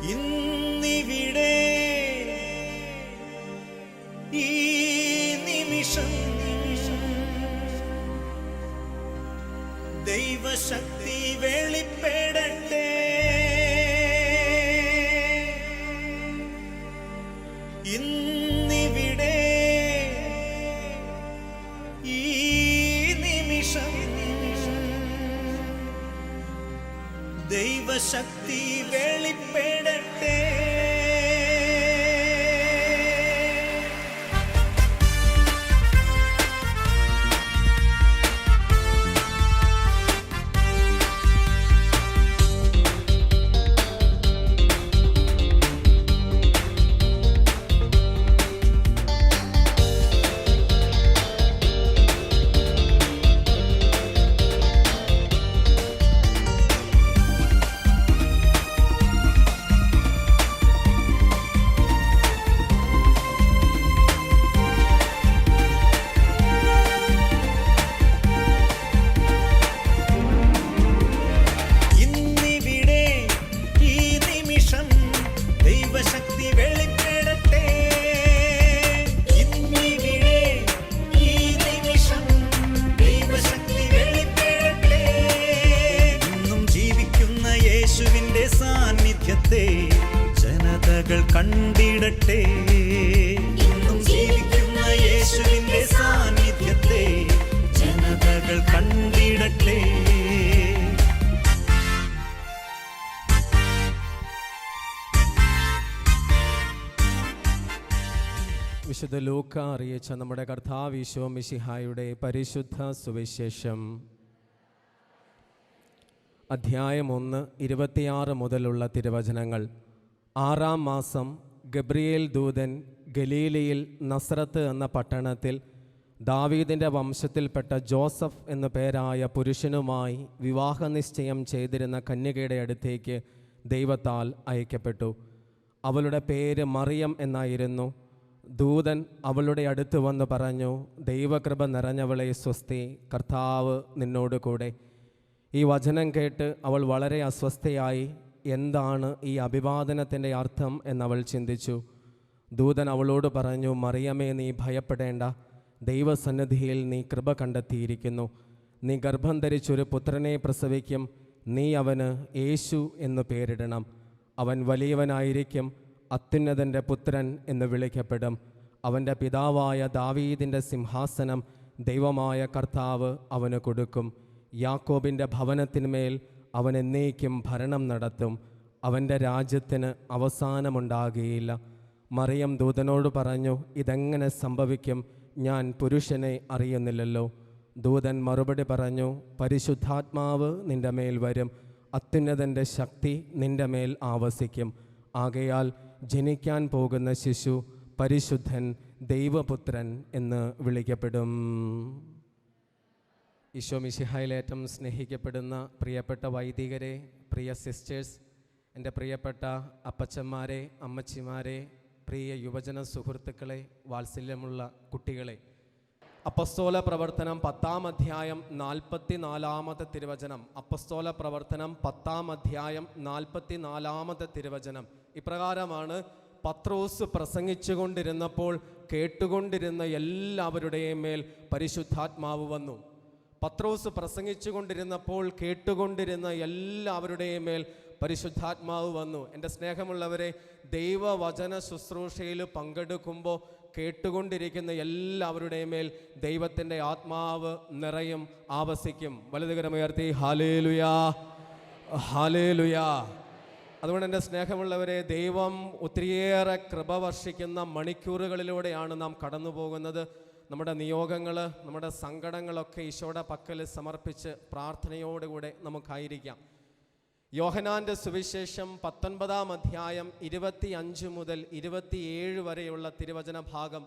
因。ജനതകൾ കണ്ടിടട്ടെ. ജീവിക്കുന്ന യേശുവിന്റെ സാന്നിധ്യത്തെ കണ്ടിടട്ടെ. വിശുദ്ധ ലൂക്ക അറിയിച്ച നമ്മുടെ കർത്താവ് ഈശോ മിശിഹായുടെ പരിശുദ്ധ സുവിശേഷം. അധ്യായം ഒന്ന് ഇരുപത്തിയാറ് മുതലുള്ള തിരുവചനങ്ങൾ. ആറാം മാസം ഗബ്രിയേൽ ദൂതൻ ഗലീലയിൽ നസ്രത്ത് എന്ന പട്ടണത്തിൽ ദാവീദിന്റെ വംശത്തിൽപ്പെട്ട ജോസഫ് എന്നു പേരായ പുരുഷനുമായി വിവാഹ നിശ്ചയം ചെയ്തിരുന്ന കന്യകയുടെ അടുത്തേക്ക് ദൈവത്താൽ അയക്കപ്പെട്ടു. അവളുടെ പേര് മറിയം എന്നായിരുന്നു. ദൂതൻ അവളുടെ അടുത്ത് വന്ന് പറഞ്ഞു ദൈവകൃപ നിറഞ്ഞവളെ സ്വസ്തി കർത്താവ് നിന്നോട് കൂടെ ഈ വചനം കേട്ട് അവൾ വളരെ അസ്വസ്ഥയായി എന്താണ് ഈ അഭിവാദനത്തിന്റെ അർത്ഥം എന്നവൾ ചിന്തിച്ചു. ദൂതൻ അവളോട് പറഞ്ഞു മറിയമേ നീ ഭയപ്പെടേണ്ട. ദൈവസന്നിധിയിൽ നീ കൃപ കണ്ടെത്തിയിരിക്കുന്നു. നീ ഗർഭം ധരിച്ചൊരു പുത്രനെ പ്രസവിക്കും. നീ അവന് യേശു എന്നു പേരിടണം. അവൻ വലിയവനായിരിക്കും. അത്യുന്നതന്റെ പുത്രൻ എന്ന് വിളിക്കപ്പെടും. അവന്റെ പിതാവായ ദാവീദിന്റെ സിംഹാസനം ദൈവമായ കർത്താവ് അവന് കൊടുക്കും. യാക്കോബിന്റെ ഭവനത്തിന്മേൽ അവൻ എന്നേക്കും ഭരണം നടത്തും. അവന്റെ രാജ്യത്തിന് അവസാനമുണ്ടാകുകയില്ല. മറിയം ദൂതനോട് പറഞ്ഞു ഇതെങ്ങനെ സംഭവിക്കും? ഞാൻ പുരുഷനെ അറിയുന്നില്ലല്ലോ. ദൂതൻ മറുപടി പറഞ്ഞു പരിശുദ്ധാത്മാവ് നിന്റെ മേൽ വരും. അത്യുന്നതന്റെ ശക്തി നിന്റെ മേൽ ആവസിക്കും. ആകയാൽ ജനിക്കാൻ പോകുന്ന ശിശു പരിശുദ്ധൻ ദൈവപുത്രൻ എന്ന് വിളിക്കപ്പെടും. ഈശോ മിശിഹായിലേറ്റം സ്നേഹിക്കപ്പെടുന്ന പ്രിയപ്പെട്ട വൈദികരെ പ്രിയ സിസ്റ്റേഴ്സ് എന്റെ പ്രിയപ്പെട്ട അപ്പച്ചന്മാരെ അമ്മച്ചിമാരെ പ്രിയ യുവജന സുഹൃത്തുക്കളെ വാത്സല്യമുള്ള കുട്ടികളെ. അപ്പസ്തോല പ്രവർത്തനം പത്താം അധ്യായം നാൽപ്പത്തി നാലാമത്തെ തിരുവചനം. അപ്പസ്തോല പ്രവർത്തനം പത്താം അധ്യായം നാൽപ്പത്തി നാലാമത്തെ തിരുവചനം. ഇപ്രകാരമാണ് പത്രോസ് പ്രസംഗിച്ചുകൊണ്ടിരുന്നപ്പോൾ കേട്ടുകൊണ്ടിരുന്ന എല്ലാവരുടെയും മേൽ പരിശുദ്ധാത്മാവ് വന്നു. പത്രോസ് പ്രസംഗിച്ചുകൊണ്ടിരുന്നപ്പോൾ കേട്ടുകൊണ്ടിരുന്ന എല്ലാവരുടെയും മേൽ പരിശുദ്ധാത്മാവ് വന്നു. എന്റെ സ്നേഹമുള്ളവരെ ദൈവവചന ശുശ്രൂഷയിൽ പങ്കെടുക്കുമ്പോൾ കേട്ടുകൊണ്ടിരിക്കുന്ന എല്ലാവരുടെയും മേൽ ദൈവത്തിന്റെ ആത്മാവ് നിറയും ആവസിക്കും. വലതുകരമുയർത്തി ഹാലേലുയാ ഹാലേലുയാ അതുകൊണ്ട് എന്റെ സ്നേഹമുള്ളവരെ ദൈവം ഒത്തിരിയേറെ കൃപ വർഷിക്കുന്ന മണിക്കൂറുകളിലൂടെയാണ് നാം കടന്നു പോകുന്നത് നമ്മുടെ നിയോഗങ്ങൾ നമ്മുടെ സങ്കടങ്ങളൊക്കെ ഈശോയുടെ പക്കൽ സമർപ്പിച്ച് പ്രാർത്ഥനയോടുകൂടെ നമുക്കായിരിക്കാം. യോഹനാന്റെ സുവിശേഷം പത്തൊൻപതാം അധ്യായം ഇരുപത്തി അഞ്ച് മുതൽ ഇരുപത്തിയേഴ് വരെയുള്ള തിരുവചന ഭാഗം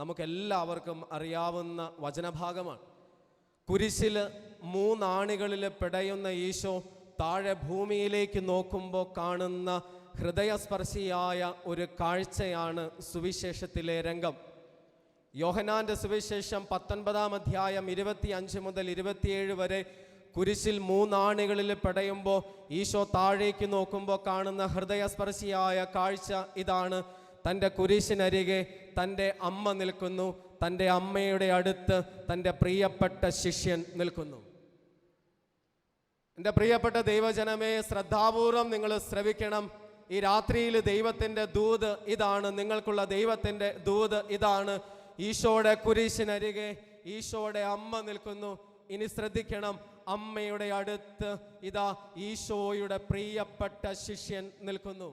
നമുക്കെല്ലാവർക്കും അറിയാവുന്ന വചനഭാഗമാണ്. കുരിശിൽ മൂന്നാണികളിൽ പിടയുന്ന ഈശോ താഴെ ഭൂമിയിലേക്ക് നോക്കുമ്പോൾ കാണുന്ന ഹൃദയസ്പർശിയായ ഒരു കാഴ്ചയാണ് സുവിശേഷത്തിലെ രംഗം. യോഹനാന്റെ സുവിശേഷം പത്തൊൻപതാം അധ്യായം ഇരുപത്തി അഞ്ച് മുതൽ ഇരുപത്തിയേഴ് വരെ കുരിശിൽ മൂന്നാണികളിൽ പെടയുമ്പോൾ ഈശോ താഴേക്ക് നോക്കുമ്പോൾ കാണുന്ന ഹൃദയസ്പർശിയായ കാഴ്ച ഇതാണ്. തന്റെ കുരിശിനരികെ തന്റെ അമ്മ നിൽക്കുന്നു. തന്റെ അമ്മയുടെ അടുത്ത് തന്റെ പ്രിയപ്പെട്ട ശിഷ്യൻ നിൽക്കുന്നു. എന്റെ പ്രിയപ്പെട്ട ദൈവജനമേ ശ്രദ്ധാപൂർവം നിങ്ങൾ ശ്രവിക്കണം. ഈ രാത്രിയിൽ ദൈവത്തിന്റെ ദൂത് ഇതാണ്. നിങ്ങൾക്കുള്ള ദൈവത്തിന്റെ ദൂത് ഇതാണ്. ഈശോയുടെ കുരിശിനരികെ ഈശോയുടെ അമ്മ നിൽക്കുന്നു. ഇനി ശ്രദ്ധിക്കണം അമ്മയുടെ അടുത്ത് ഇതാ ഈശോയുടെ പ്രിയപ്പെട്ട ശിഷ്യൻ നിൽക്കുന്നു.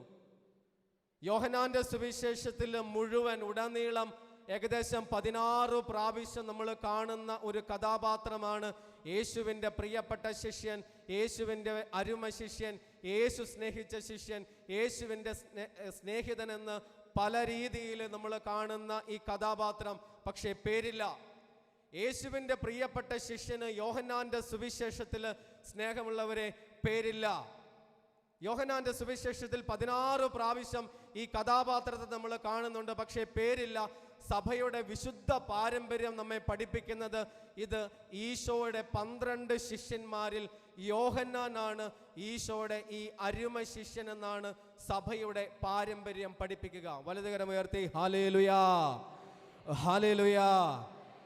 യോഹനാന്റെ സുവിശേഷത്തിൽ മുഴുവൻ ഉടനീളം ഏകദേശം പതിനാറ് പ്രാവശ്യം നമ്മൾ കാണുന്ന ഒരു കഥാപാത്രമാണ് യേശുവിന്റെ പ്രിയപ്പെട്ട ശിഷ്യൻ യേശുവിന്റെ അരുമ ശിഷ്യൻ യേശു സ്നേഹിച്ച ശിഷ്യൻ യേശുവിന്റെ സ്നേ- സ്നേഹിതനെന്ന് പല രീതിയിൽ നമ്മൾ കാണുന്ന ഈ കഥാപാത്രം പക്ഷേ പേരില്ല. യേശുവിന്റെ പ്രിയപ്പെട്ട ശിഷ്യന് യോഹന്നാന്റെ സുവിശേഷത്തിൽ സ്നേഹമുള്ളവരെ പേരില്ല. യോഹനാന്റെ സുവിശേഷത്തിൽ പതിനാറ് പ്രാവശ്യം ഈ കഥാപാത്രത്തെ നമ്മൾ കാണുന്നുണ്ട് പക്ഷേ പേരില്ല. സഭയുടെ വിശുദ്ധ പാരമ്പര്യം നമ്മെ പഠിപ്പിക്കുന്നത് ഇത് ഈശോയുടെ പന്ത്രണ്ട് ശിഷ്യന്മാരിൽ യോഹന്നാനാണ് ഈശോയുടെ ഈ അരുമ ശിഷ്യൻ എന്നാണ് സഭയുടെ പാരമ്പര്യം പഠിപ്പിക്കുക. വലതുകരമുയർത്തി ഹാലേലുയാ ഹാലേലുയാ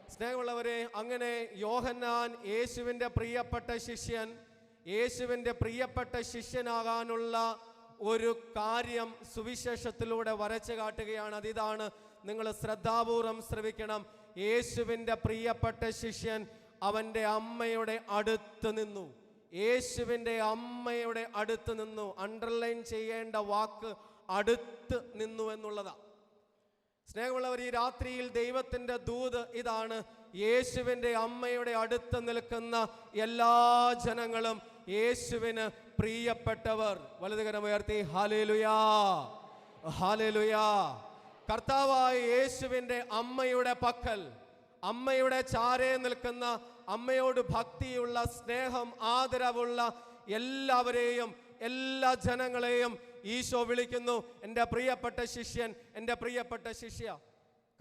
സ്നേഹമുള്ളവരെ അങ്ങനെ യോഹന്നാൻ യേശുവിന്റെ പ്രിയപ്പെട്ട ശിഷ്യൻ യേശുവിന്റെ പ്രിയപ്പെട്ട ശിഷ്യനാകാനുള്ള ഒരു കാര്യം സുവിശേഷത്തിലൂടെ വരച്ചു കാട്ടുകയാണ്. അതിതാണ് നിങ്ങൾ ശ്രദ്ധാപൂർവം ശ്രവിക്കണം. യേശുവിന്റെ പ്രിയപ്പെട്ട ശിഷ്യൻ അവന്റെ അമ്മയുടെ അടുത്ത് നിന്നു. യേശുവിന്റെ അമ്മയുടെ അടുത്ത് നിന്നു അണ്ടർലൈൻ ചെയ്യേണ്ട വാക്ക് അടുത്ത് നിന്നു എന്നുള്ളതാണ് സ്നേഹമുള്ളവർ ഈ രാത്രിയിൽ ദൈവത്തിന്റെ ദൂത് ഇതാണ്. യേശുവിന്റെ അമ്മയുടെ അടുത്ത് നിൽക്കുന്ന എല്ലാ ജനങ്ങളും യേശുവിന് പ്രിയപ്പെട്ടവർ. വലതുകരമുയർത്തി ഹാലേലുയാ ഹാലേലുയാ കർത്താവായ യേശുവിന്റെ അമ്മയുടെ പക്കൽ അമ്മയുടെ ചാരേ നിൽക്കുന്ന അമ്മയോട് ഭക്തിയുള്ള സ്നേഹം ആദരവുള്ള എല്ലാവരെയും എല്ലാ ജനങ്ങളെയും ഈശോ വിളിക്കുന്നു. എന്റെ പ്രിയപ്പെട്ട ശിഷ്യൻ എന്റെ പ്രിയപ്പെട്ട ശിഷ്യ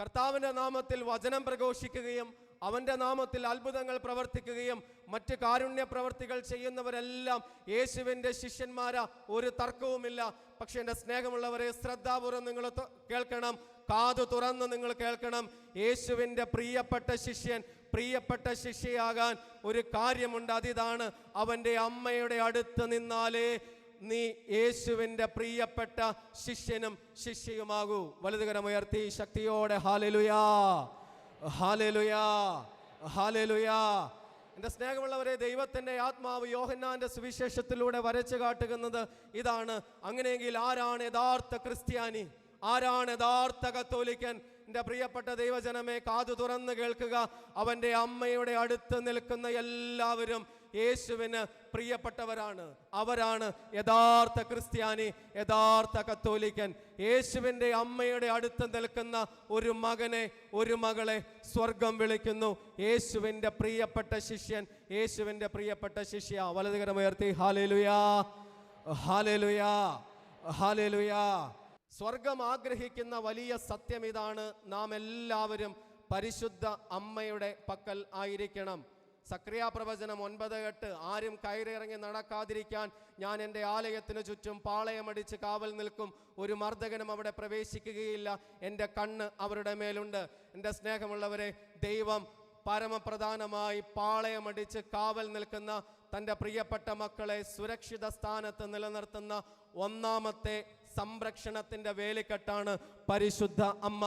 കർത്താവിന്റെ നാമത്തിൽ വചനം പ്രഘോഷിക്കുകയും അവന്റെ നാമത്തിൽ അത്ഭുതങ്ങൾ പ്രവർത്തിക്കുകയും മറ്റ് കാരുണ്യ പ്രവർത്തികൾ ചെയ്യുന്നവരെല്ലാം യേശുവിന്റെ ശിഷ്യന്മാരാ. ഒരു തർക്കവുമില്ല. പക്ഷേ എന്റെ സ്നേഹമുള്ളവരെ ശ്രദ്ധാപൂർവം നിങ്ങൾ കേൾക്കണം. കാതു തുറന്ന് നിങ്ങൾ കേൾക്കണം. യേശുവിന്റെ പ്രിയപ്പെട്ട ശിഷ്യൻ പ്രിയപ്പെട്ട ശിഷ്യയാകാൻ ഒരു കാര്യമുണ്ട്. അതിതാണ് അവന്റെ അമ്മയുടെ അടുത്ത് നിന്നാലേ നീ യേശുവിന്റെ പ്രിയപ്പെട്ട ശിഷ്യനും ശിഷ്യയുമാകൂ. വലുതുകരമുയർത്തി ശക്തിയോടെ ഹാലലുയാ ഹാലലുയാ ഹാലലുയാ. എന്റെ സ്നേഹമുള്ളവരെ ദൈവത്തിന്റെ ആത്മാവ് യോഹന്നാന്റെ സുവിശേഷത്തിലൂടെ വരച്ചു കാട്ടുന്നത് ഇതാണ്. അങ്ങനെയെങ്കിൽ ആരാണ് യഥാർത്ഥ ക്രിസ്ത്യാനി? ആരാണ് യഥാർത്ഥ കത്തോലിക്കൻ? എന്റെ പ്രിയപ്പെട്ട ദൈവജനമേ കാതു തുറന്ന് കേൾക്കുക. അവന്റെ അമ്മയുടെ അടുത്ത് നിൽക്കുന്ന എല്ലാവരും യേശുവിന് പ്രിയപ്പെട്ടവരാണ്. അവരാണ് യഥാർത്ഥ ക്രിസ്ത്യാനി യഥാർത്ഥ കത്തോലിക്കൻ. യേശുവിന്റെ അമ്മയുടെ അടുത്ത് നിൽക്കുന്ന ഒരു മകനെ ഒരു മകളെ സ്വർഗം വിളിക്കുന്നു. യേശുവിന്റെ പ്രിയപ്പെട്ട ശിഷ്യൻ യേശുവിന്റെ പ്രിയപ്പെട്ട ശിഷ്യ. വലതുകരമുയർത്തി ഹാലേലുയാ ഹാലേലുയാ ഹാലേലുയാ. സ്വർഗം ആഗ്രഹിക്കുന്ന വലിയ സത്യം ഇതാണ്. നാം എല്ലാവരും പരിശുദ്ധ അമ്മയുടെ പക്കൽ ആയിരിക്കണം. സക്രിയ പ്രവചനം ഒൻപത് എട്ട് ആരും കയറിയിറങ്ങി നടക്കാതിരിക്കാൻ ഞാൻ എന്റെ ആലയത്തിന് ചുറ്റും പാളയമടിച്ച് കാവൽ നിൽക്കും. ഒരു മർദ്ദകനും അവിടെ പ്രവേശിക്കുകയില്ല. എന്റെ കണ്ണ് അവരുടെ മേലുണ്ട്. എന്റെ സ്നേഹമുള്ളവരെ ദൈവം പരമപ്രധാനമായി പാളയമടിച്ച് കാവൽ നിൽക്കുന്ന തന്റെ പ്രിയപ്പെട്ട മക്കളെ സുരക്ഷിത സ്ഥാനത്ത് നിലനിർത്തുന്ന ഒന്നാമത്തെ സംരക്ഷണത്തിന്റെ വേലിക്കെട്ടാണ് പരിശുദ്ധ അമ്മ.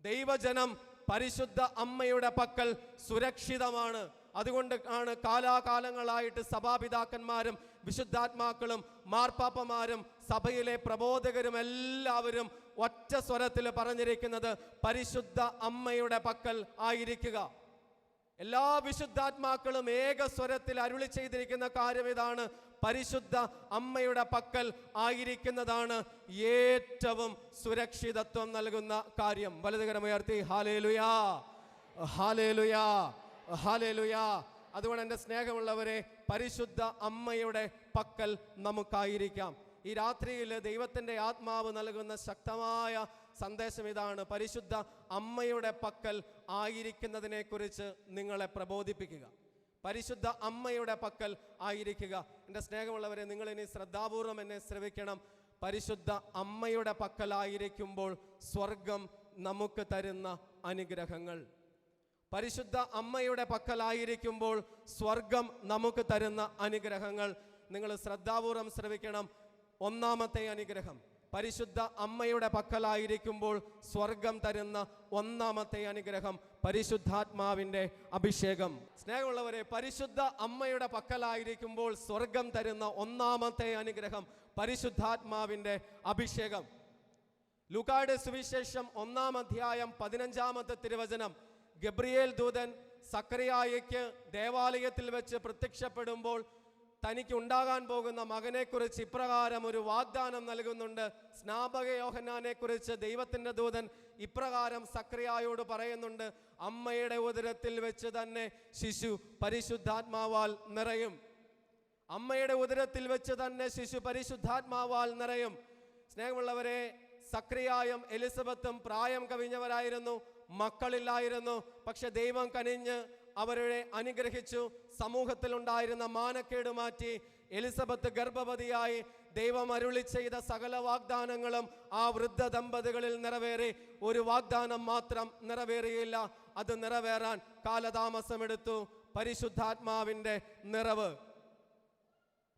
ദൈവജനം പരിശുദ്ധ അമ്മയുടെ പക്കൽ സുരക്ഷിതമാണ്. അതുകൊണ്ട് ആണ് കാലാകാലങ്ങളായിട്ട് സഭാപിതാക്കന്മാരും വിശുദ്ധാത്മാക്കളും മാർപ്പാപ്പമാരും സഭയിലെ പ്രബോധകരും എല്ലാവരും ഒറ്റ സ്വരത്തിൽ പറഞ്ഞിരിക്കുന്നത് പരിശുദ്ധ അമ്മയുടെ പക്കൽ ആയിരിക്കുക. എല്ലാ വിശുദ്ധാത്മാക്കളും ഏക സ്വരത്തിൽ അരുളി ചെയ്തിരിക്കുന്ന കാര്യം ഇതാണ്. പരിശുദ്ധ അമ്മയുടെ പക്കൽ ആയിരിക്കുന്നതാണ് ഏറ്റവും സുരക്ഷിതത്വം നൽകുന്ന കാര്യം. വലതുകരമുയർത്തി ഹാലേലുയാ ഹാലേലുയാ ഹാലേലുയാ. അതുകൊണ്ട് എന്റെ സ്നേഹമുള്ളവരെ പരിശുദ്ധ അമ്മയുടെ പക്കൽ നമുക്കായിരിക്കാം. ഈ രാത്രിയിൽ ദൈവത്തിന്റെ ആത്മാവ് നൽകുന്ന ശക്തമായ സന്ദേശം ഇതാണ്. പരിശുദ്ധ അമ്മയുടെ പക്കൽ ആയിരിക്കുന്നതിനെക്കുറിച്ച് നിങ്ങളെ പ്രബോധിപ്പിക്കുക. പരിശുദ്ധ അമ്മയുടെ പക്കൽ ആയിരിക്കുക. എന്റെ സ്നേഹമുള്ളവരെ നിങ്ങൾ ഇനി ശ്രദ്ധാപൂർവം എന്നെ ശ്രവിക്കണം. പരിശുദ്ധ അമ്മയുടെ പക്കലായിരിക്കുമ്പോൾ സ്വർഗം നമുക്ക് തരുന്ന അനുഗ്രഹങ്ങൾ. പരിശുദ്ധ അമ്മയുടെ പക്കലായിരിക്കുമ്പോൾ സ്വർഗം നമുക്ക് തരുന്ന അനുഗ്രഹങ്ങൾ. നിങ്ങൾ ശ്രദ്ധാപൂർവം ശ്രവിക്കണം. ഒന്നാമത്തെ അനുഗ്രഹം. പരിശുദ്ധ അമ്മയുടെ പക്കലായിരിക്കുമ്പോൾ സ്വർഗം തരുന്ന ഒന്നാമത്തെ അനുഗ്രഹം പരിശുദ്ധാത്മാവിന്റെ അഭിഷേകം. സ്നേഹമുള്ളവരെ പരിശുദ്ധ അമ്മയുടെ പക്കലായിരിക്കുമ്പോൾ സ്വർഗം തരുന്ന ഒന്നാമത്തെ അനുഗ്രഹം പരിശുദ്ധാത്മാവിന്റെ അഭിഷേകം. ലൂക്കായുടെ സുവിശേഷം ഒന്നാം അധ്യായം പതിനഞ്ചാമത്തെ തിരുവചനം. ഗബ്രിയേൽ ദൂതൻ സക്രിയായയ്ക്ക് ദേവാലയത്തിൽ വെച്ച് പ്രത്യക്ഷപ്പെടുമ്പോൾ തനിക്ക് ഉണ്ടാകാൻ പോകുന്ന മകനെക്കുറിച്ച് ഇപ്രകാരം ഒരു വാഗ്ദാനം നൽകുന്നുണ്ട്. സ്നാപക യോഹന്നാനെ കുറിച്ച് ദൈവത്തിന്റെ ദൂതൻ ഇപ്രകാരം സക്രിയായോട് പറയുന്നുണ്ട്. അമ്മയുടെ ഉദരത്തിൽ വെച്ച് തന്നെ ശിശു പരിശുദ്ധാത്മാവാൽ നിറയും. അമ്മയുടെ ഉദരത്തിൽ വെച്ച് തന്നെ ശിശു പരിശുദ്ധാത്മാവാൽ നിറയും. സ്നേഹമുള്ളവരെ സക്രിയായും എലിസബത്തും പ്രായം കവിഞ്ഞവരായിരുന്നു. മക്കളില്ലായിരുന്നു. പക്ഷെ ദൈവം കനിഞ്ഞ് അവരെ അനുഗ്രഹിച്ചു. സമൂഹത്തിലുണ്ടായിരുന്ന മാനക്കേട് മാറ്റി എലിസബത്ത് ഗർഭവതിയായി ദൈവം അരുളി ചെയ്ത സകല വാഗ്ദാനങ്ങളും ആ വൃദ്ധ ദമ്പതികളിൽ നിറവേറി. ഒരു വാഗ്ദാനം മാത്രം നിറവേറിയില്ല അത് നിറവേറാൻ കാലതാമസമെടുത്തു. പരിശുദ്ധാത്മാവിന്റെ നിറവ്.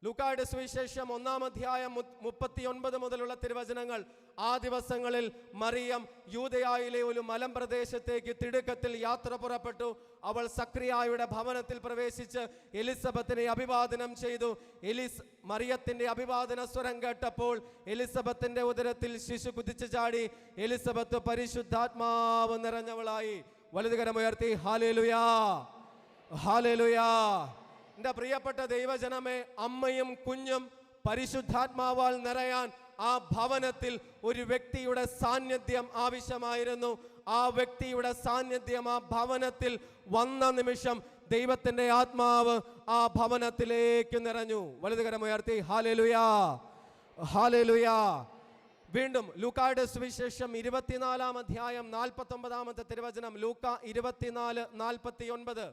ലൂക്കായുടെ സുവിശേഷം ഒന്നാം അധ്യായം മുപ്പത്തി ഒൻപത് മുതലുള്ള തിരുവചനങ്ങൾ. ആ ദിവസങ്ങളിൽ മറിയം യൂതയായിലെ ഒരു മലമ്പ്രദേശത്തേക്ക് തിടുക്കത്തിൽ യാത്ര പുറപ്പെട്ടു. അവൾ സക്രിയായുടെ ഭവനത്തിൽ പ്രവേശിച്ച് എലിസബത്തിനെ അഭിവാദനം ചെയ്തു. എലിസ് മറിയത്തിന്റെ അഭിവാദന സ്വരം കേട്ടപ്പോൾ എലിസബത്തിന്റെ ഉദരത്തിൽ ശിശു കുതിച്ചു ചാടി. എലിസബത്ത് പരിശുദ്ധാത്മാവ് നിറഞ്ഞവളായി. വലുതുകരമുയർത്തി ഹാലേലുയാ! ഹാലേലുയാ! എന്റെ പ്രിയപ്പെട്ട ദൈവജനമേ അമ്മയും കുഞ്ഞും പരിശുദ്ധാത്മാവാൽ നിറയാൻ ആ ഭവനത്തിൽ ഒരു വ്യക്തിയുടെ സാന്നിധ്യം ആവശ്യമായിരുന്നു. ആ വ്യക്തിയുടെ സാന്നിധ്യം ആ ഭവനത്തിൽ വന്ന നിമിഷം ദൈവത്തിന്റെ ആത്മാവ് ആ ഭവനത്തിലേക്ക് നിറഞ്ഞു. വലുതുകരമുയർത്തി ഹാലലുയാ ഹാലലുയാ വീണ്ടും ലൂക്കായുടെ സുവിശേഷം ഇരുപത്തിനാലാം അധ്യായം നാൽപ്പത്തി ഒമ്പതാമത്തെ തിരുവചനം ലൂക്ക ഇരുപത്തിനാല് നാൽപ്പത്തി ഒൻപത്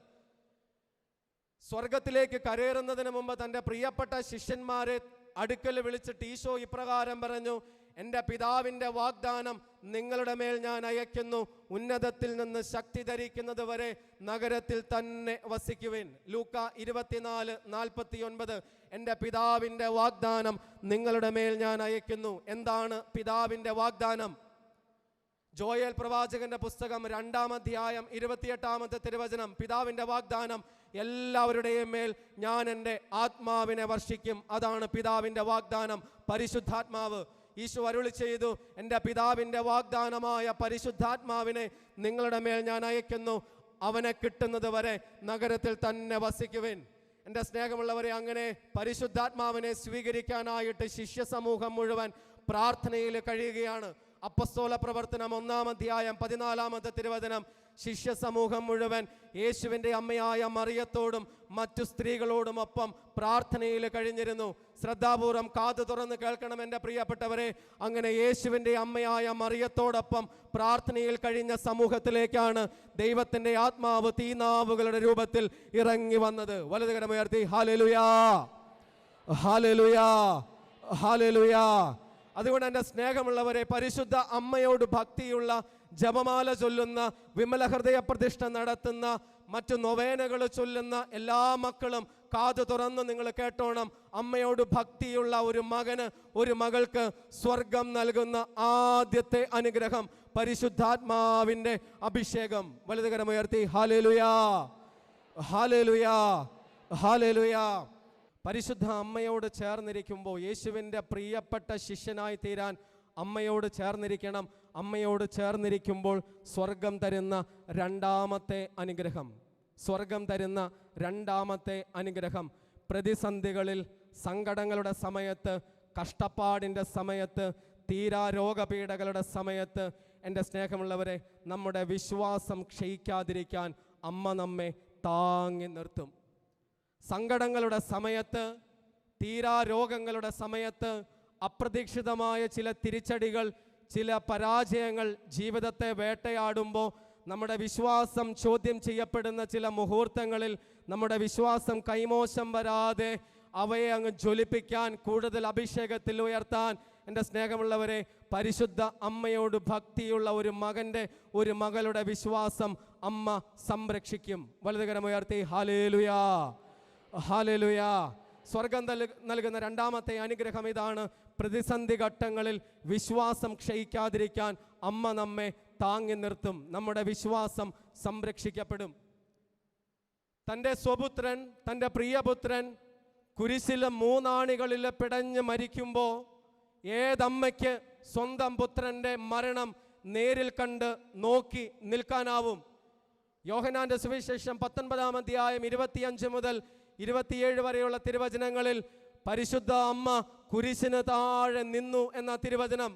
സ്വർഗത്തിലേക്ക് കരയേറുന്നതിന് മുമ്പ് തന്റെ പ്രിയപ്പെട്ട ശിഷ്യന്മാരെ അടുക്കൽ വിളിച്ചിട്ട് ഈശോ ഇപ്രകാരം പറഞ്ഞു എന്റെ പിതാവിന്റെ വാഗ്ദാനം നിങ്ങളുടെ മേൽ ഞാൻ അയക്കുന്നു ഉന്നതത്തിൽ നിന്ന് ശക്തി ധരിക്കുന്നത് വരെ നഗരത്തിൽ തന്നെ വസിക്കുവിൻ. ലൂക്ക ഇരുപത്തിനാല് നാൽപ്പത്തി ഒൻപത് എന്റെ പിതാവിന്റെ വാഗ്ദാനം നിങ്ങളുടെ മേൽ ഞാൻ അയക്കുന്നു എന്താണ് പിതാവിന്റെ വാഗ്ദാനം? ജോയൽ പ്രവാചകന്റെ പുസ്തകം രണ്ടാം അധ്യായം ഇരുപത്തിയെട്ടാമത്തെ തിരുവചനം പിതാവിന്റെ വാഗ്ദാനം എല്ലാവരുടെയും മേൽ ഞാൻ എന്റെ ആത്മാവിനെ വർഷിക്കും. അതാണ് പിതാവിന്റെ വാഗ്ദാനം. പരിശുദ്ധാത്മാവ് ഈശോ അരുളി ചെയ്തു എന്റെ പിതാവിന്റെ വാഗ്ദാനമായ പരിശുദ്ധാത്മാവിനെ നിങ്ങളുടെ മേൽ ഞാൻ അയക്കുന്നു അവനെ കിട്ടുന്നത് വരെ നഗരത്തിൽ തന്നെ വസിക്കുവിൻ. എന്റെ സ്നേഹമുള്ളവരെ അങ്ങനെ പരിശുദ്ധാത്മാവിനെ സ്വീകരിക്കാനായിട്ട് ശിഷ്യ സമൂഹം മുഴുവൻ പ്രാർത്ഥനയിൽ കഴിയുകയാണ്. അപ്പസ്തോല പ്രവർത്തനം ഒന്നാം അധ്യായം പതിനാലാമത്തെ തിരുവചനം. ശിഷ്യ സമൂഹം മുഴുവൻ യേശുവിന്റെ അമ്മയായ മറിയത്തോടും മറ്റു സ്ത്രീകളോടും ഒപ്പം പ്രാർത്ഥനയിൽ കഴിഞ്ഞിരുന്നു. ശ്രദ്ധാപൂർവം കാതു തുറന്ന് കേൾക്കണം എന്റെ പ്രിയപ്പെട്ടവരെ. അങ്ങനെ യേശുവിന്റെ അമ്മയായ മറിയത്തോടൊപ്പം പ്രാർത്ഥനയിൽ കഴിഞ്ഞ സമൂഹത്തിലേക്കാണ് ദൈവത്തിന്റെ ആത്മാവ് തീനാവുകളുടെ രൂപത്തിൽ ഇറങ്ങി വന്നത്. വലതുകരമുയർത്തി ഹാലലുയാ ഹാലലുയാ ഹാലലുയാ അതുകൊണ്ട് എന്റെ സ്നേഹമുള്ളവരെ പരിശുദ്ധ അമ്മയോട് ഭക്തിയുള്ള ജപമാല ചൊല്ലുന്ന വിമല ഹൃദയ പ്രതിഷ്ഠ നടത്തുന്ന മറ്റു നൊവേനകൾ ചൊല്ലുന്ന എല്ലാ മക്കളും കാതു തുറന്ന് നിങ്ങൾ കേട്ടോണം. അമ്മയോട് ഭക്തിയുള്ള ഒരു മകന് ഒരു മകൾക്ക് സ്വർഗം നൽകുന്ന ആദ്യത്തെ അനുഗ്രഹം പരിശുദ്ധാത്മാവിന്റെ അഭിഷേകം. വലുതുകരമുയർത്തി ഹാലേലുയാ ഹാലേലുയാ ഹാലേലുയാ പരിശുദ്ധ അമ്മയോട് ചേർന്നിരിക്കുമ്പോൾ യേശുവിന്റെ പ്രിയപ്പെട്ട ശിഷ്യനായി തീരാൻ അമ്മയോട് ചേർന്നിരിക്കണം. അമ്മയോട് ചേർന്നിരിക്കുമ്പോൾ സ്വർഗം തരുന്ന രണ്ടാമത്തെ അനുഗ്രഹം. സ്വർഗം തരുന്ന രണ്ടാമത്തെ അനുഗ്രഹം. പ്രതിസന്ധികളിൽ സങ്കടങ്ങളുടെ സമയത്ത് കഷ്ടപ്പാടിന്റെ സമയത്ത് തീരാ രോഗപീഠകളുടെ സമയത്ത് എന്റെ സ്നേഹമുള്ളവരെ നമ്മുടെ വിശ്വാസം ക്ഷയിക്കാതിരിക്കാൻ അമ്മ നമ്മെ താങ്ങി നിർത്തും. സങ്കടങ്ങളുടെ സമയത്ത് തീരാരോഗങ്ങളുടെ സമയത്ത് അപ്രതീക്ഷിതമായ ചില തിരിച്ചടികൾ ചില പരാജയങ്ങൾ ജീവിതത്തെ വേട്ടയാടുമ്പോൾ നമ്മുടെ വിശ്വാസം ചോദ്യം ചെയ്യപ്പെടുന്ന ചില മുഹൂർത്തങ്ങളിൽ നമ്മുടെ വിശ്വാസം കൈമോശം വരാതെ അവയെ അങ്ങ് ജ്വലിപ്പിക്കാൻ കൂടുതൽ അഭിഷേകത്തിൽ ഉയർത്താൻ. എന്റെ സ്നേഹമുള്ളവരെ പരിശുദ്ധ അമ്മയോട് ഭക്തിയുള്ള ഒരു മകന്റെ ഒരു മകളുടെ വിശ്വാസം അമ്മ സംരക്ഷിക്കും. വലതുകരമുയർത്തി ഹാലേലുയാ ഹാലേലുയാ. സ്വർഗം നൽ- നൽകുന്ന രണ്ടാമത്തെ അനുഗ്രഹം ഇതാണ്. പ്രതിസന്ധി ഘട്ടങ്ങളിൽ വിശ്വാസം ക്ഷയിക്കാതിരിക്കാൻ അമ്മ നമ്മെ താങ്ങി നിർത്തും. നമ്മുടെ വിശ്വാസം സംരക്ഷിക്കപ്പെടും. തന്റെ സ്വപുത്രൻ തന്റെ പ്രിയപുത്രൻ കുരിശിലെ മൂന്നാണികളിൽ പിടഞ്ഞ് മരിക്കുമ്പോൾ ഏതമ്മയ്ക്ക് സ്വന്തം പുത്രന്റെ മരണം നേരിൽ കണ്ട് നോക്കി നിൽക്കാനാവും? യോഹനാന്റെ സുവിശേഷം പത്തൊൻപതാം അധ്യായം ഇരുപത്തിയഞ്ച് മുതൽ ഇരുപത്തിയേഴ് വരെയുള്ള തിരുവചനങ്ങളിൽ പരിശുദ്ധ അമ്മ കുരിശിന് താഴെ നിന്നു എന്ന തിരുവചനം.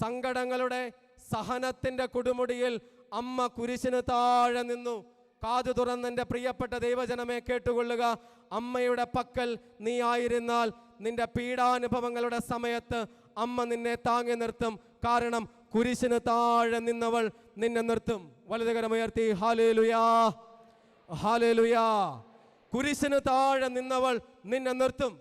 സങ്കടങ്ങളുടെ സഹനത്തിന്റെ കൊടുമുടിയിൽ അമ്മ കുരിശിന് താഴെ നിന്നു. കാതു തുറന്നെന്റെ പ്രിയപ്പെട്ട ദൈവജനമേ കേട്ടുകൊള്ളുക. അമ്മയുടെ പക്കൽ നീ ആയിരുന്നാൽ നിന്റെ പീഡാനുഭവങ്ങളുടെ സമയത്ത് അമ്മ നിന്നെ താങ്ങി നിർത്തും. കാരണം കുരിശിന് താഴെ നിന്നവൾ നിന്നെ നിർത്തും. വലതുകരമുയർത്തി ഹാലേലുയാ ഹാലേലുയാ കുരിശിന് താഴെ നിന്നവൾ നിന്നെ നിർത്തും.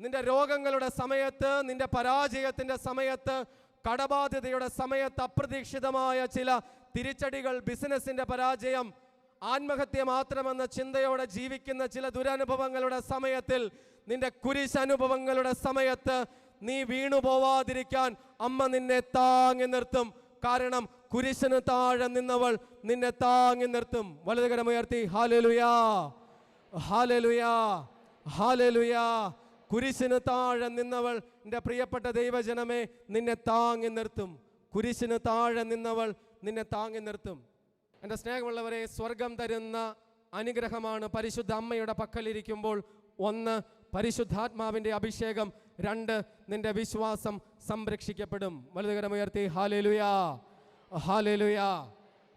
നിന്റെ രോഗങ്ങളുടെ സമയത്ത് നിന്റെ പരാജയത്തിന്റെ സമയത്ത് കടബാധ്യതയുടെ സമയത്ത് അപ്രതീക്ഷിതമായ ചില തിരിച്ചടികൾ ബിസിനസിന്റെ പരാജയം ആത്മഹത്യ മാത്രമെന്ന ചിന്തയോടെ ജീവിക്കുന്ന ചില ദുരനുഭവങ്ങളുടെ സമയത്തിൽ നിന്റെ കുരിശനുഭവങ്ങളുടെ സമയത്ത് നീ വീണു പോവാതിരിക്കാൻ അമ്മ നിന്നെ താങ്ങി നിർത്തും. കാരണം കുരിശിന് താഴെ നിന്നവൾ നിന്നെ താങ്ങി നിർത്തും. വലതുകരമുയർത്തി ഹാലലുയാ ഹാലലുയാ ഹാലലുയാ. കുരിശിന് താഴെ നിന്നവൾ എന്റെ പ്രിയപ്പെട്ട ദൈവജനമേ നിന്നെ താങ്ങി നിർത്തും. കുരിശിന് താഴെ നിന്നവൾ നിന്നെ താങ്ങി നിർത്തും. എന്റെ സ്നേഹമുള്ളവരെ സ്വർഗം തരുന്ന അനുഗ്രഹമാണ് പരിശുദ്ധ അമ്മയുടെ പക്കലിരിക്കുമ്പോൾ. ഒന്ന് പരിശുദ്ധാത്മാവിന്റെ അഭിഷേകം. രണ്ട് നിന്റെ വിശ്വാസം സംരക്ഷിക്കപ്പെടും. വലുതുകരമുയർത്തി ഹാലലുയാ ഹാലലുയാ.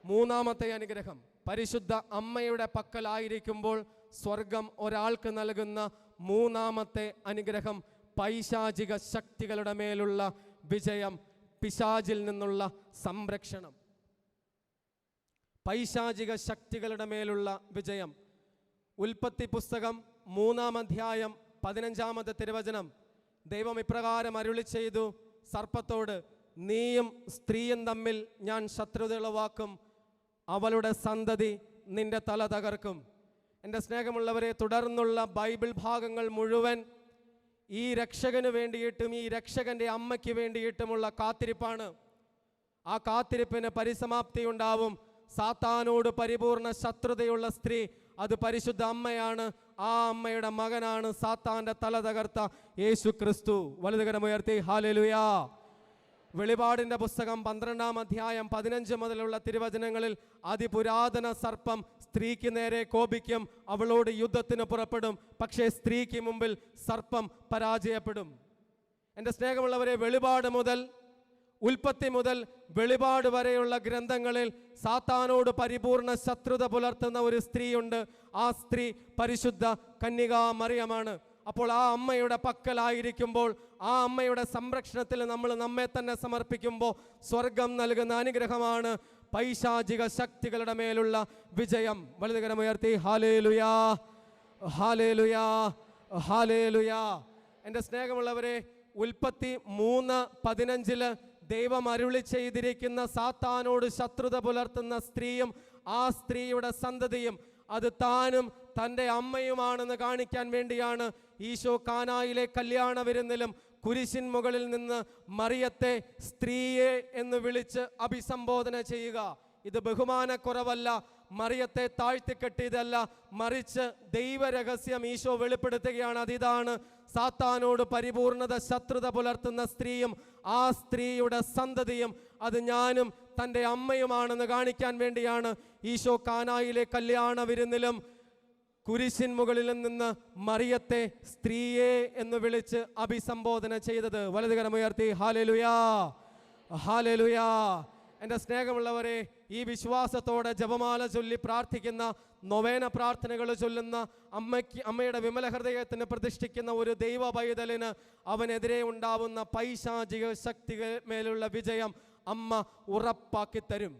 മൂന്നാമത്തെ അനുഗ്രഹം പരിശുദ്ധ അമ്മയുടെ പക്കലായിരിക്കുമ്പോൾ സ്വർഗം ഒരാൾക്ക് നൽകുന്ന മൂന്നാമത്തെ അനുഗ്രഹം പൈശാചിക ശക്തികളുടെ മേലുള്ള വിജയം പിശാചിൽ നിന്നുള്ള സംരക്ഷണം. പൈശാചിക ശക്തികളുടെ മേലുള്ള വിജയം. ഉൽപ്പത്തി പുസ്തകം മൂന്നാം അധ്യായം പതിനഞ്ചാമത്തെ തിരുവചനം. ദൈവം ഇപ്രകാരം അരുളി ചെയ്തു സർപ്പത്തോട് നീയും സ്ത്രീയും തമ്മിൽ ഞാൻ ശത്രുത ഉളവാക്കും അവളുടെ സന്തതി നിന്റെ തല തകർക്കും. എന്റെ സ്നേഹമുള്ളവരെ തുടർന്നുള്ള ബൈബിൾ ഭാഗങ്ങൾ മുഴുവൻ ഈ രക്ഷകന് വേണ്ടിയിട്ടും ഈ രക്ഷകന്റെ അമ്മയ്ക്ക് വേണ്ടിയിട്ടുമുള്ള കാത്തിരിപ്പാണ്. ആ കാത്തിരിപ്പിന് പരിസമാപ്തി ഉണ്ടാവും. സാത്താനോട് പരിപൂർണ ശത്രുതയുള്ള സ്ത്രീ അത് പരിശുദ്ധ അമ്മയാണ്. ആ അമ്മയുടെ മകനാണ് സാത്താന്റെ തല തകർത്ത യേശു ക്രിസ്തു വലുതുകരമുയർത്തി ഹാലലുയാ വെളിപാടിന്റെ പുസ്തകം പന്ത്രണ്ടാം അധ്യായം പതിനഞ്ച് മുതലുള്ള തിരുവചനങ്ങളിൽ അതിപുരാതന സർപ്പം സ്ത്രീക്ക് നേരെ കോപിക്കും അവളോട് യുദ്ധത്തിന് പുറപ്പെടും. പക്ഷേ സ്ത്രീക്ക് മുമ്പിൽ സർപ്പം പരാജയപ്പെടും. എന്റെ സ്നേഹമുള്ളവരെ വെളിപാട് മുതൽ ഉൽപ്പത്തി മുതൽ വെളിപാട് വരെയുള്ള ഗ്രന്ഥങ്ങളിൽ സാത്താനോട് പരിപൂർണ ശത്രുത പുലർത്തുന്ന ഒരു സ്ത്രീയുണ്ട്. ആ സ്ത്രീ പരിശുദ്ധ കന്യകാ മറിയമാണ്. അപ്പോൾ ആ അമ്മയുടെ പക്കലായിരിക്കുമ്പോൾ ആ അമ്മയുടെ സംരക്ഷണത്തിൽ നമ്മൾ നമ്മെ തന്നെ സമർപ്പിക്കുമ്പോൾ സ്വർഗം നൽകുന്ന അനുഗ്രഹമാണ് പൈശാചിക ശക്തികളുടെ മേലുള്ള വിജയം. വലുതുകരമുയർത്തി ഹാലേലുയാ ഹാലേലുയാ ഹാലേലുയാ എന്റെ സ്നേഹമുള്ളവരെ ഉൽപ്പത്തി മൂന്ന് പതിനഞ്ചിൽ ദൈവം അരുളി ചെയ്തിരിക്കുന്ന സാത്താനോട് ശത്രുത പുലർത്തുന്ന സ്ത്രീയും ആ സ്ത്രീയുടെ സന്തതിയും അത് താനും തന്റെ അമ്മയുമാണെന്ന് കാണിക്കാൻ വേണ്ടിയാണ് ഈശോ കാനായിലെ കല്യാണ വിരുന്നിലും കുരിശിൻ മുകളിൽ നിന്ന് മറിയത്തെ സ്ത്രീയെ എന്ന് വിളിച്ച് അഭിസംബോധന ചെയ്യുക. ഇത് ബഹുമാനക്കുറവല്ല മറിയത്തെ താഴ്ത്തിക്കെട്ടിയതല്ല മറിച്ച് ദൈവരഹസ്യം ഈശോ വെളിപ്പെടുത്തുകയാണ്. അതിതാണ് സാത്താനോട് പരിപൂർണത ശത്രുത പുലർത്തുന്ന സ്ത്രീയും ആ സ്ത്രീയുടെ സന്തതിയും. അത് ഞാനും തന്റെ അമ്മയുമാണെന്ന് കാണിക്കാൻ വേണ്ടിയാണ് ഈശോ കാനായിലെ കല്യാണ വിരുന്നിലും കുരിശിൻ മുകളിൽ നിന്ന് മറിയത്തെ സ്ത്രീയെ എന്ന് വിളിച്ച് അഭിസംബോധന ചെയ്തത് വലതുകരമുയർത്തി ഹാലലുയാ ഹാലലുയാ. എന്റെ സ്നേഹമുള്ളവരെ ഈ വിശ്വാസത്തോടെ ജപമാല ചൊല്ലി പ്രാർത്ഥിക്കുന്ന നൊവേന പ്രാർത്ഥനകൾ ചൊല്ലുന്ന അമ്മയ്ക്ക് അമ്മയുടെ വിമല ഹൃദയത്തിന് പ്രതിഷ്ഠിക്കുന്ന ഒരു ദൈവ പൈതലിന് അവനെതിരെ ഉണ്ടാവുന്ന പൈശാചിക ശക്തികൾ മേലുള്ള വിജയം അമ്മ ഉറപ്പാക്കി തരും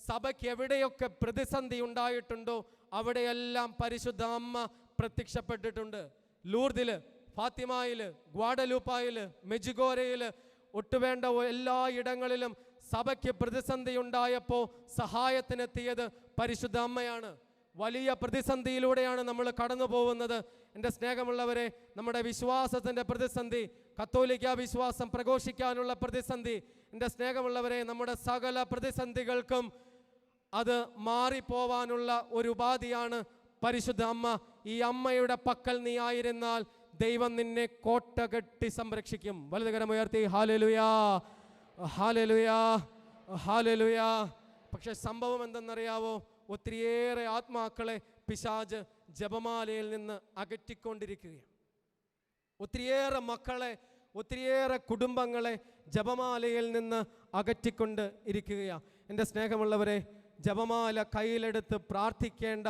സഭയ്ക്ക് എവിടെയൊക്കെ പ്രതിസന്ധി ഉണ്ടായിട്ടുണ്ടോ അവിടെയെല്ലാം പരിശുദ്ധ അമ്മ പ്രത്യക്ഷപ്പെട്ടിട്ടുണ്ട്. ലൂർദിൽ ഫാത്തിമായിൽ ഗ്വാഡലൂപ്പായിൽ മെജുഗോരയിൽ ഒട്ടുവേണ്ട എല്ലാ ഇടങ്ങളിലും സഭയ്ക്ക് പ്രതിസന്ധി ഉണ്ടായപ്പോൾ സഹായത്തിനെത്തിയത് പരിശുദ്ധ അമ്മയാണ്. വലിയ പ്രതിസന്ധിയിലൂടെയാണ് നമ്മൾ കടന്നു പോകുന്നത് എന്റെ സ്നേഹമുള്ളവരെ നമ്മുടെ വിശ്വാസത്തിന്റെ പ്രതിസന്ധി കത്തോലിക്ക വിശ്വാസം പ്രഘോഷിക്കാനുള്ള പ്രതിസന്ധി എന്റെ സ്നേഹമുള്ളവരെ നമ്മുടെ സകല പ്രതിസന്ധികൾക്കും അത് മാറിപ്പോവാനുള്ള ഒരു ഉപാധിയാണ് പരിശുദ്ധ അമ്മ. ഈ അമ്മയുടെ പക്കൽ നീ ആയിരുന്നാൽ ദൈവം നിന്നെ കോട്ട കെട്ടി സംരക്ഷിക്കും. വലതുകരം ഉയർത്തി ഹാലലുയാ ഹാലലുയാ ഹാലലുയാ പക്ഷെ സംഭവം എന്തെന്നറിയാവോ? ഒത്തിരിയേറെ ആത്മാക്കളെ പിശാജ് ജപമാലയിൽ നിന്ന് അകറ്റിക്കൊണ്ടിരിക്കുകയാണ്. ഒത്തിരിയേറെ മക്കളെ ഒത്തിരിയേറെ കുടുംബങ്ങളെ ജപമാലയിൽ നിന്ന് അകറ്റിക്കൊണ്ട് ഇരിക്കുകയാണ്. എന്റെ സ്നേഹമുള്ളവരെ ജപമാല കയ്യിലെടുത്ത് പ്രാർത്ഥിക്കേണ്ട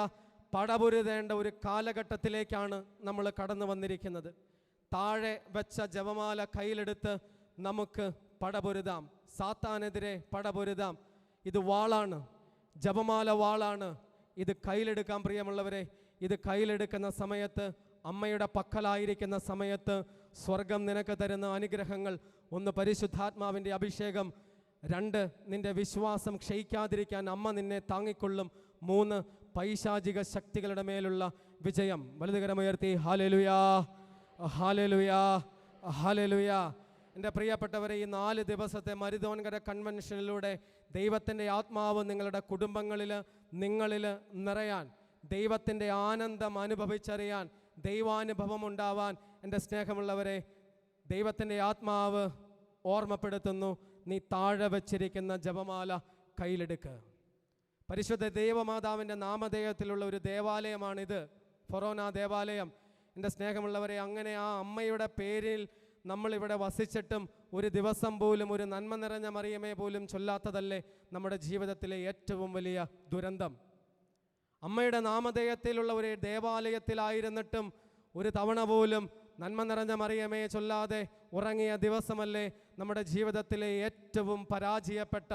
പടപൊരുതേണ്ട ഒരു കാലഘട്ടത്തിലേക്കാണ് നമ്മൾ കടന്നു വന്നിരിക്കുന്നത്. താഴെ വെച്ച ജപമാല കയ്യിലെടുത്ത് നമുക്ക് പടപൊരുതാം. സാത്താനെതിരെ പടപൊരുതാം. ഇത് വാളാണ്. ജപമാല വാളാണ്. ഇത് കയ്യിലെടുക്കാൻ പ്രിയമുള്ളവരെ ഇത് കയ്യിലെടുക്കുന്ന സമയത്ത് അമ്മയുടെ പക്കലായിരിക്കുന്ന സമയത്ത് സ്വർഗം നിനക്ക് തരുന്ന അനുഗ്രഹങ്ങൾ ഒന്ന് പരിശുദ്ധാത്മാവിന്റെ അഭിഷേകം രണ്ട് നിന്റെ വിശ്വാസം ക്ഷയിക്കാതിരിക്കാൻ അമ്മ നിന്നെ താങ്ങിക്കൊള്ളും. മൂന്ന് പൈശാചിക ശക്തികളുടെ മേലുള്ള വിജയം. വലുതുകരമുയർത്തി ഹാലലുയാ ഹാലലുയാ ഹാലലുയാ എന്റെ പ്രിയപ്പെട്ടവരെ ഈ നാല് ദിവസത്തെ മരുതോൻകര കൺവെൻഷനിലൂടെ ദൈവത്തിന്റെ ആത്മാവ് നിങ്ങളുടെ കുടുംബങ്ങളിൽ നിങ്ങളിൽ നിറയാൻ ദൈവത്തിന്റെ ആനന്ദം അനുഭവിച്ചറിയാൻ ദൈവാനുഭവം ഉണ്ടാവാൻ എന്റെ സ്നേഹമുള്ളവരെ ദൈവത്തിന്റെ ആത്മാവ് ഓർമ്മപ്പെടുത്തുന്നു. നീ താഴെ വച്ചിരിക്കുന്ന ജപമാല കയ്യിലെടുക്കുക പരിശുദ്ധ ദൈവമാതാവിന്റെ നാമധേയത്തിലുള്ള ഒരു ദേവാലയമാണിത്. ഫൊറോന ദേവാലയം. എന്റെ സ്നേഹമുള്ളവരെ അങ്ങനെ ആ അമ്മയുടെ പേരിൽ നമ്മളിവിടെ വസിച്ചിട്ടും ഒരു ദിവസം പോലും ഒരു നന്മ നിറഞ്ഞ മറിയമേ പോലും ചൊല്ലാത്തതല്ലേ നമ്മുടെ ജീവിതത്തിലെ ഏറ്റവും വലിയ ദുരന്തം. അമ്മയുടെ നാമധേയത്തിലുള്ള ഒരു ദേവാലയത്തിലായിരുന്നിട്ടും ഒരു തവണ പോലും നന്മ നിറഞ്ഞ മറിയമേ ചൊല്ലാതെ ഉറങ്ങിയ ദിവസമല്ലേ നമ്മുടെ ജീവിതത്തിലെ ഏറ്റവും പരാജയപ്പെട്ട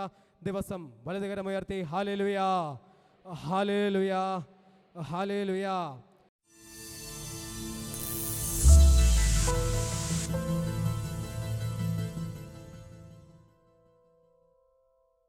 ദിവസം. വലതുകരമുയർത്തി ഹാലേലുയാ ഹാലേലുയാ ഹാലേലുയാ.